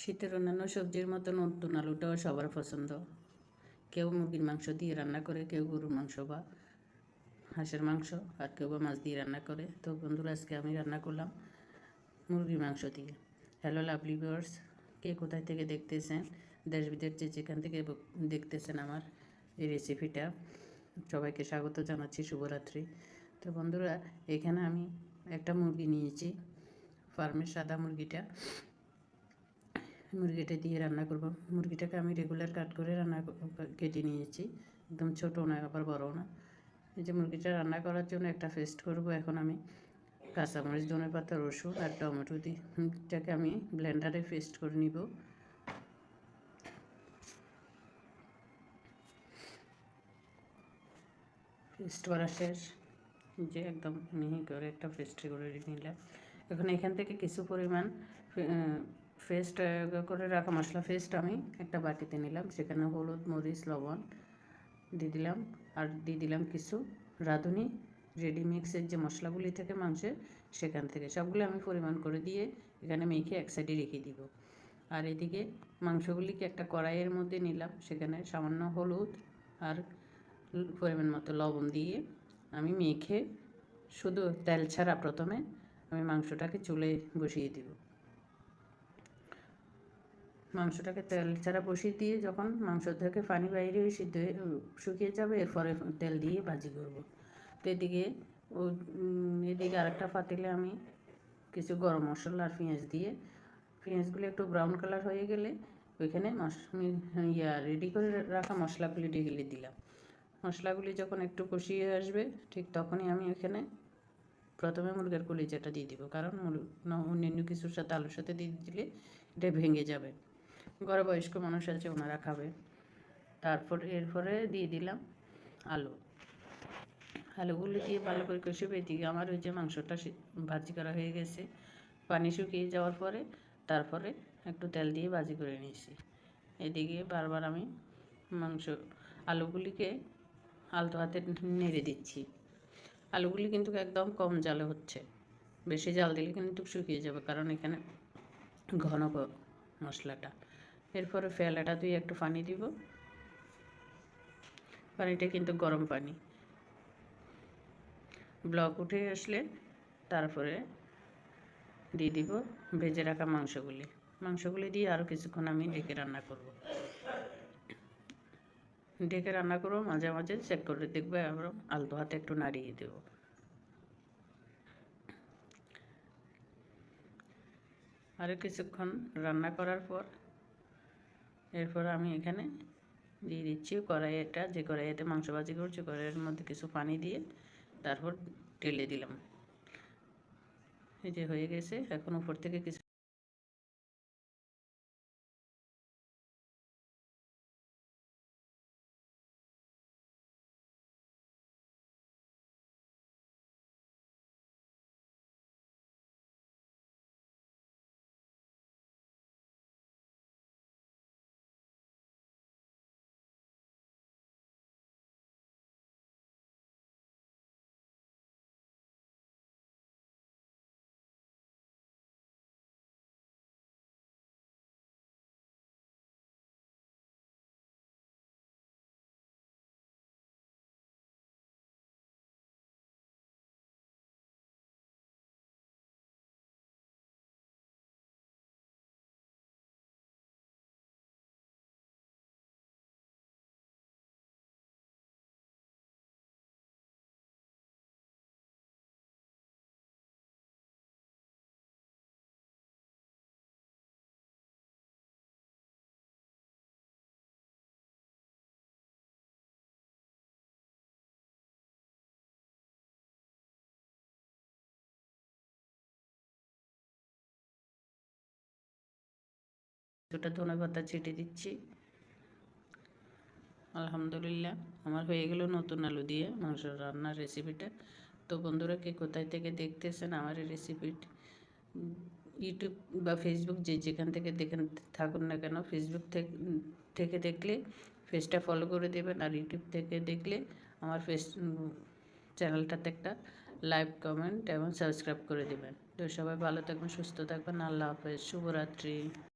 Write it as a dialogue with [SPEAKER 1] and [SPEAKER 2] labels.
[SPEAKER 1] শীতের অন্যান্য সবজির মতো নতুন আলুটাও সবার পছন্দ। কেউ মুরগির মাংস দিয়ে রান্না করে, কেউ গরুর মাংস বা হাঁসের মাংস, আর কেউ বা মাছ দিয়ে রান্না করে। তো বন্ধুরা, আজকে আমি রান্না করলাম মুরগির মাংস দিয়ে। হ্যালো লাভলি ভিউয়ার্স কে কোথায় থেকে দেখতেছেন? দেশ, বিদেশ যে যেখান থেকে দেখতেছেন আমার এই রেসিপিটা সবাইকে স্বাগত জানাচ্ছি, শুভরাত্রি। তো বন্ধুরা, এখানে আমি একটা মুরগি নিয়েছি, ফার্মের সাদা মুরগিটা। মুরগিটা দিয়ে রান্না করব। মুরগিটাকে আমি রেগুলার কাট করে রান্না কেটে নিয়েছি। একদম ছোটো না আবার বড়ও না। এই যে মুরগিটা রান্না করার জন্য একটা পেস্ট করব এখন আমি। কাঁচামরিচ ধনে পাতা রসুন আর টমেটো দিয়ে। এটাকে আমি ব্লেন্ডারে পেস্ট করে নিব। পেস্ট করা শেষ। যে একদম মিহি করে একটা পেস্ট করে নিলাম। এখন এখান থেকে কিছু পরিমাণ পেস্ট করে রাখা মশলা ফেস্ট আমি একটা বাটিতে নিলাম। সেখানে হলুদ, মরিচ, লবণ দিয়ে দিলাম। আর দিয়ে দিলাম কিছু রাঁধুনি রেডি মিক্সের যে মশলাগুলি থাকে মাংসের, সেখান থেকে। সবগুলো আমি পরিমাণ করে দিয়ে এখানে মেখে এক সাইডে রেখে দিব। আর এদিকে মাংসগুলিকে একটা কড়াইয়ের মধ্যে নিলাম। সেখানে সামান্য হলুদ আর পরিমাণ মতো লবণ দিয়ে আমি মেখে শুধু তেল ছাড়া প্রথমে আমি মাংসটাকে চুলে বসিয়ে দিব। মাংসটাকে তেল ছাড়া বসিয়ে দিয়ে যখন মাংস থেকে পানি বাইরে হয়ে সিদ্ধ হয়ে শুকিয়ে যাবে, এরপরে তেল দিয়ে ভাজি করব। তো এদিকে ও এদিকে আরেকটা পাতিলে আমি কিছু গরম মশলা আর পেঁয়াজ দিয়ে, পেঁয়াজগুলো একটু ব্রাউন কালার হয়ে গেলে ওইখানে ইয়া রেডি করে রাখা মশলাগুলি ঢেলে দিলাম। মশলাগুলি যখন একটু কষিয়ে আসবে, ঠিক তখনই আমি ওইখানে প্রথমে মুরগের কলিজাটা দিয়ে দিব। কারণ অন্যান্য কিছুর সাথে, আলুর সাথে দিয়ে দিলে এটা ভেঙে যাবে। ঘরে বয়স্ক মানুষ আছে, ওনারা খাবে। তারপর এরপরে দিয়ে দিলাম আলু। আলুগুলো দিয়ে ভালো করে কষে এদিকে আমার ওই যে মাংসটা ভাজি করা হয়ে গেছে। পানি শুকিয়ে যাওয়ার পরে তারপরে একটু তেল দিয়ে ভাজি করে নিয়েছি। এদিকে বারবার আমি মাংস, আলুগুলিকে আলতো হাতে নেড়ে দিচ্ছি। আলুগুলি কিন্তু একদম কম জালে হচ্ছে। বেশি জাল দিলে কিন্তু শুকিয়ে যাবে, কারণ এখানে ঘন মশলাটা। এরপরে ফেলাটা দিয়ে একটু পানি দিব। পানিটা কিন্তু গরম পানি। ব্লক উঠে আসলে তারপরে দিয়ে দিব ভেজে রাখা মাংসগুলি। মাংসগুলি দিয়ে আরও কিছুক্ষণ আমি ডেকে রান্না করব। ডেকে রান্না করব, মাঝে মাঝে চেক করে দেখবে আবার আলতো হাতে একটু নাড়িয়ে দেব। আরও কিছুক্ষণ রান্না করার পর এরপর আমি এখানে দিয়ে দিচ্ছি কড়াইটা যে কড়াইতে মাংস ভাজি করছি, কড়াইয়ের মধ্যে কিছু পানি দিয়ে তারপর ঢেলে দিলাম। এই যে হয়ে গেছে, এখন উপর থেকে কিছু দুটা ধনে পাতা ছিটে দিচ্ছি। আলহামদুলিল্লাহ, আমার হয়ে গেল নতুন আলু দিয়ে মাংস রান্নার রেসিপিটা তো বন্ধুরা, কে কোথায় থেকে দেখতেছেন আমার এই রেসিপিটি ইউটিউব বা ফেসবুক যে যেখান থেকে দেখেন, থাকুন না কেন ফেসবুক থেকে দেখলে ফেসটা ফলো করে দেবেন আর ইউটিউব থেকে দেখলে আমার ফেস চ্যানেলটাতে একটা লাইক কমেন্ট এবং সাবস্ক্রাইব করে দেবেন। তো সবাই ভালো থাকবেন, সুস্থ থাকবেন, আল্লাহ হাফেজ, শুভরাত্রি।